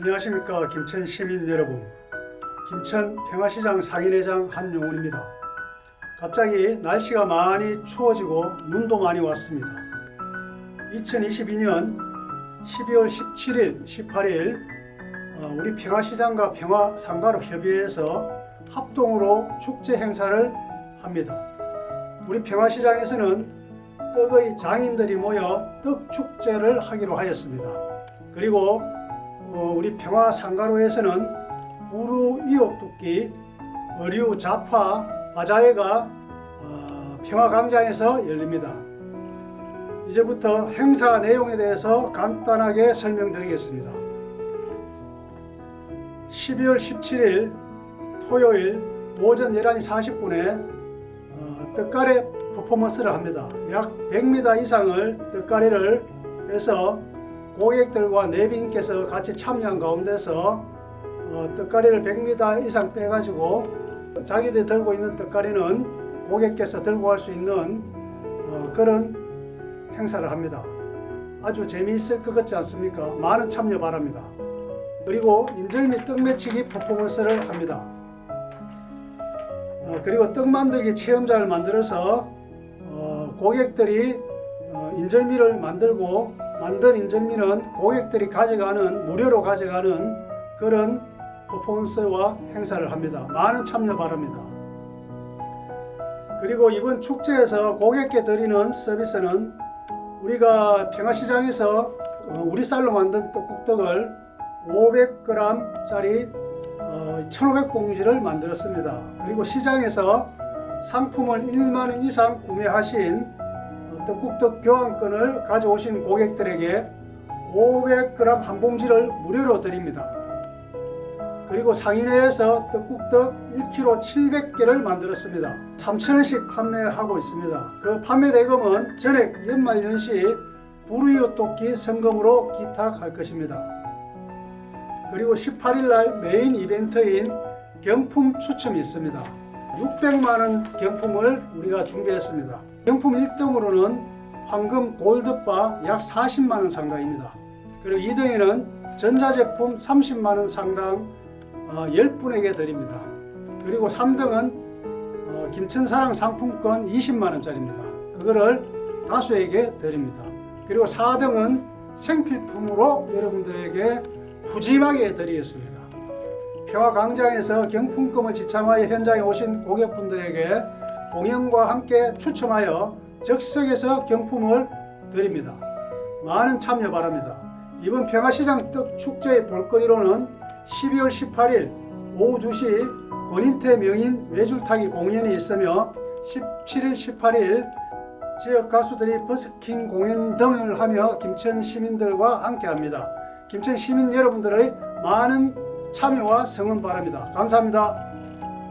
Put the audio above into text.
안녕하십니까 김천 시민 여러분. 김천 평화시장 상인회장 한용훈입니다. 갑자기 날씨가 많이 추워지고 눈도 많이 왔습니다. 2022년 12월 17일 18일 어, 우리 평화시장과 평화상가로 협의해서 합동으로 축제 행사를 합니다. 우리 평화시장에서는 떡의 장인들이 모여 떡 축제를 하기로 하였습니다. 그리고 어, 우리 평화 상가로에서는 부루 이옥두끼, 어류 자파, 바자회가 어, 평화광장에서 열립니다. 이제부터 행사 내용에 대해서 간단하게 설명드리겠습니다. 12월 17일 토요일 오전 11시 40분에 어, 떡가래 퍼포먼스를 합니다. 약 100m 이상을 떡가래를 빼서 고객들과 내빈께서 같이 참여한 가운데서 어, 떡가리를 100m 이상 떼가지고 자기들이 들고 있는 떡가리는 고객께서 들고 갈 수 있는 어, 그런 행사를 합니다. 아주 재미있을 것 같지 않습니까? 많은 참여 바랍니다. 그리고 인절 미 떡 매치기 퍼포먼스를 합니다. 어, 그리고 떡 만들기 체험장을 만들어서 어, 고객들이 어, 인절미를 만들고 만든 인절미는 고객들이 가져가는 무료로 가져가는 그런 퍼포먼스와 행사를 합니다. 많은 참여 바랍니다. 그리고 이번 축제에서 고객께 드리는 서비스는 우리가 평화시장에서 어, 우리 쌀로 만든 떡국떡을 500g짜리 1,500봉지를 만들었습니다. 그리고 시장에서 상품을 1만 원 이상 구매하신 떡국떡 교환권을 가져오신 고객들에게 500g 한 봉지를 무료로 드립니다. 그리고 상인회에서 떡국떡 1kg 700개를 만들었습니다. 3,000원씩 판매하고 있습니다. 그 판매 대금은 전액 연말연시 불우이웃 돕기 성금으로 기탁할 것입니다. 그리고 18일 날 메인 이벤트인 경품 추첨이 있습니다. 600만 원 경품을 우리가 준비했습니다. 경품 1등으로는 황금 골드바 약 40만 원 상당입니다. 그리고 2등에는 전자제품 30만 원 상당 어, 10분에게 드립니다. 그리고 3등은 어, 김천사랑 상품권 20만 원짜리입니다. 그거를 다수에게 드립니다. 그리고 4등은 생필품으로 여러분들에게 푸짐하게 드리겠습니다. 평화광장에서 경품금을 지참하여 현장에 오신 고객분들에게 공연과 함께 추첨하여 즉석에서 경품을 드립니다. 많은 참여 바랍니다. 이번 평화시장 떡 축제의 볼거리로는 12월 18일 오후 2시 권인태 명인 외줄타기 공연이 있으며 17일, 18일 지역 가수들이 버스킹 공연 등을 하며 김천 시민들과 함께합니다. 김천 시민 여러분들의 많은 참여와 성원 바랍니다. 감사합니다.